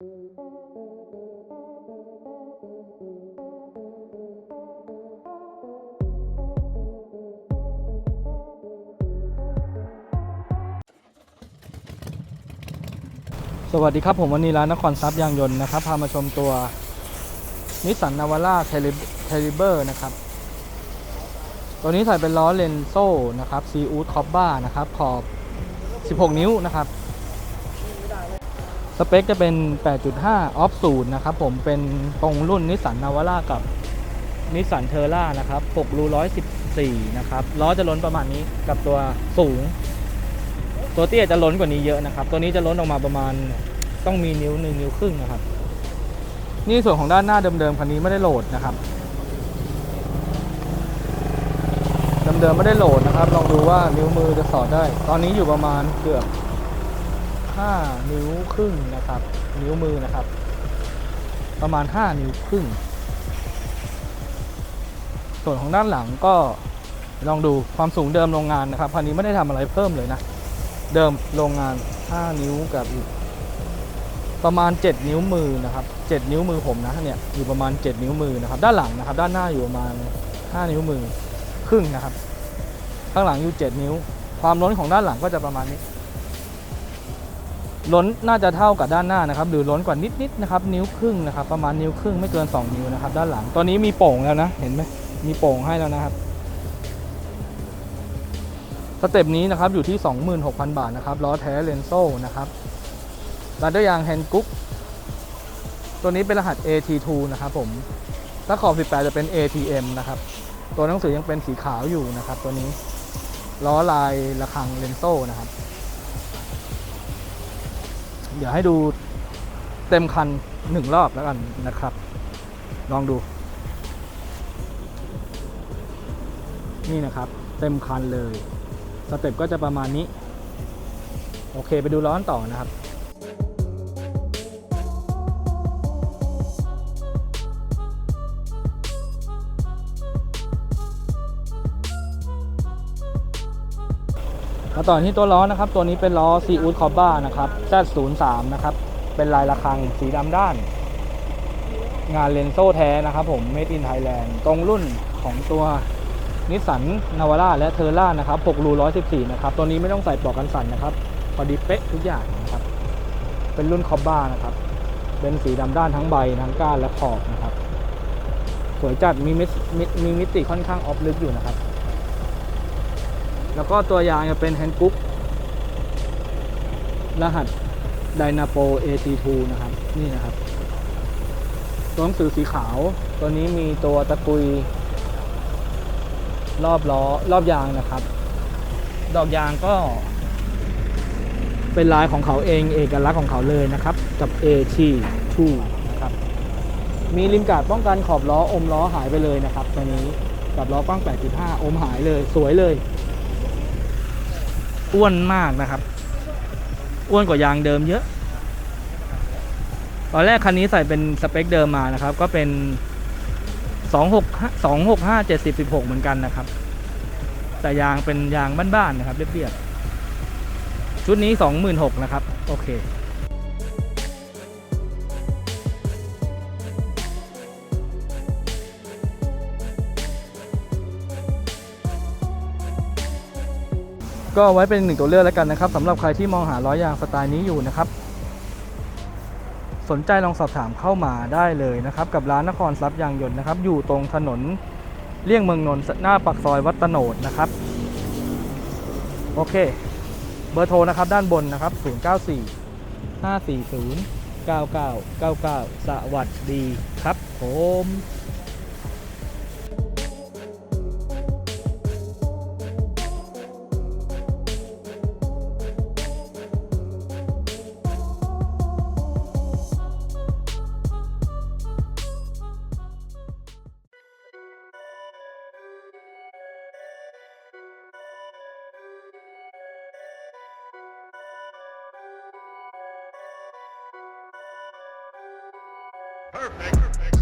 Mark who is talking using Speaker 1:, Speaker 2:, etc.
Speaker 1: สวัสดีครับ ผมวันนี้ร้านนครทรัพย์ยางยนต์นะครับ พามาชมตัวนิสสันนาวาร่าเทลิเบอร์นะครับ ตัวนี้ใส่เป็นล้อเลนโซ่นะครับซีอูดคอบบ้านะครับ ขอบ 16 นิ้วนะครับ สเปคจะเป็น 8.5 ออฟศูนย์นะครับผมเป็นตรงรุ่นนิสสันนาวาร่ากับนิสสันเทอร่านะครับ6รู114 นะครับ ล้อจะล้นประมาณนี้กับตัวสูง ตัวเตี้ยจะล้นกว่านี้เยอะนะครับ ตัวนี้จะล้นออกมาประมาณต้องมีนิ้วหนึ่งนิ้วครึ่งนะครับ นี่ส่วนของด้านหน้าเดิมๆคันนี้ไม่ได้โหลดนะครับเดิมๆไม่ได้โหลดนะครับ ลองดูว่านิ้วมือจะสอดได้ ตอนนี้อยู่ประมาณเกือบ 5 นิ้วครึ่งนะครับ นิ้วมือนะครับ ประมาณ 5 นิ้วครึ่ง ส่วนของด้านหลังก็ลองดูความสูงเดิมโรงงานนะครับคันนี้ไม่ได้ทำอะไรเพิ่มเลยนะ เดิมโรงงาน 5 นิ้วกับอีกประมาณ 7 นิ้วมือนะครับ 7 นิ้วมือผมนะเนี่ยอยู่ประมาณ 7 นิ้วมือนะครับ ด้านหลังนะครับ ด้านหน้าอยู่ประมาณ 5 นิ้วมือครึ่งนะครับ ข้างหลังอยู่ 7 นิ้ว ความล้นของด้านหลังก็จะประมาณนี้ ล้นน่าจะเท่ากับด้านหน้านะครับหรือล้นกว่านิดๆนะครับนิ้วครึ่งนะครับประมาณนิ้วครึ่งไม่เกิน 2 นิ้วนะครับด้านหลังตอนนี้มีโป่งแล้วนะเห็นไหมมีโป่งให้แล้วนะครับสเต็ปนี้นะครับอยู่ที่ 26,000 บาทนะครับล้อแท้เลนโซ่นะครับรัดด้วยยางแฮนด์กุ๊กตัวนี้เป็นรหัส AT2 นะครับผมถ้าขอบ 18 จะเป็น ATM นะครับตัวหนังสือยังเป็นสีขาวอยู่นะครับ ตัวนี้ล้อลายระฆังเลนโซ่นะครับ เดี๋ยวให้ดูเต็มคันหนึ่งรอบแล้วกันนะครับ ลองดู นี่นะครับ เต็มคันเลย สเต็ปก็จะประมาณนี้ โอเคไปดูร้อนต่อนะครับ มาต่อที่ตัวล้อนะครับ ตัวนี้เป็นล้อซีอูดคอบบ้านะครับ Z03 นะครับ เป็นลายระฆังสีดำด้าน งานเลนโซ่แท้นะครับผม Made in Thailand ตรงรุ่นของตัวนิสสันนาวาร่าและเทอร่านะครับ6รู114 นะครับ ตัวนี้ไม่ต้องใส่ปลอกกันสั่นนะครับ พอดีเป๊ะทุกอย่างนะครับ เป็นรุ่นคอบบ้านะครับ เป็นสีดำด้านทั้งใบทั้งก้านและขอบนะครับ สวยจัดมีมิตมีมีมิติค่อนข้างออฟลึกอยู่นะครับ แล้วก็ตัวยางจะเป็นแฮนด์กุ๊กรหัส Dynapo AT2 นะครับ นี่นะครับ ตัวหนังสือสีขาว ตัวนี้มีตัวตะกุย รอบล้อรอบยางนะครับ ดอกยางก็ เป็นลายของเขาเองเอกลักษณ์ของเขาเลยนะครับ กับ AT2 นะครับ มีริมกาดป้องกันขอบล้ออมล้อหายไปเลยนะครับตัวนี้กับล้อกว้าง 8.5 อมหายเลย สวยเลย อ้วนมากนะครับ อ้วนกว่ายางเดิมเยอะ ตอนแรกคันนี้ใส่เป็นสเปคเดิมมานะครับ ก็เป็น265 265 70 16เหมือนกันนะครับ แต่ยางเป็นยางบ้านๆนะครับเรียบๆชุดนี้26,000นะครับ โอเค ก็ไว้เป็นหนึ่งตัวเลือกแล้วกันนะครับสำหรับใครที่มองหาล้อยางสไตล์นี้อยู่นะครับ สนใจลองสอบถามเข้ามาได้เลยนะครับ กับร้านนครทรัพย์ยางยนต์นะครับ อยู่ตรงถนนเลี่ยงเมืองนนท์หน้าปากซอยวัดตโนดนะครับ โอเค เบอร์โทรนะครับด้านบนนะครับ 094 540 9999 สวัสดีครับผม
Speaker 2: Perfect. Perfect.